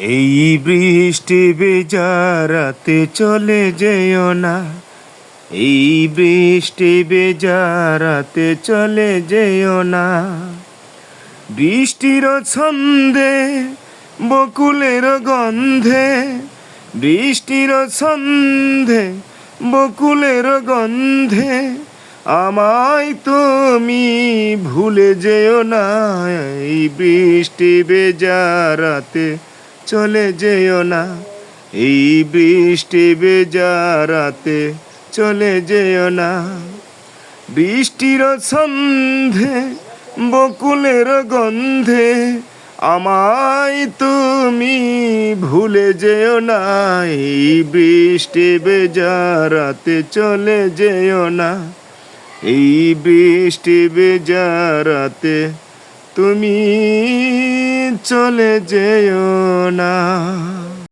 এই বৃষ্টি বেজারাতে চলে যেও না। এই বৃষ্টি বেজারাতে চলে যেও না। বৃষ্টির ছন্দে, বকুলের গন্ধে, বৃষ্টির ছন্দে, বকুলের গন্ধে আমায় তুমি ভুলে যেও না। এই বৃষ্টি বেজারাতে চলে যেও না। এই বৃষ্টি বেজারাতে চলে যেও না। বৃষ্টির সন্ধে বকুলের গন্ধে আমায় তুমি ভুলে যেও না। এই বৃষ্টি বেজারাতে চলে যেও না। এই বৃষ্টি বেজারাতে তুমি চলে যেও না।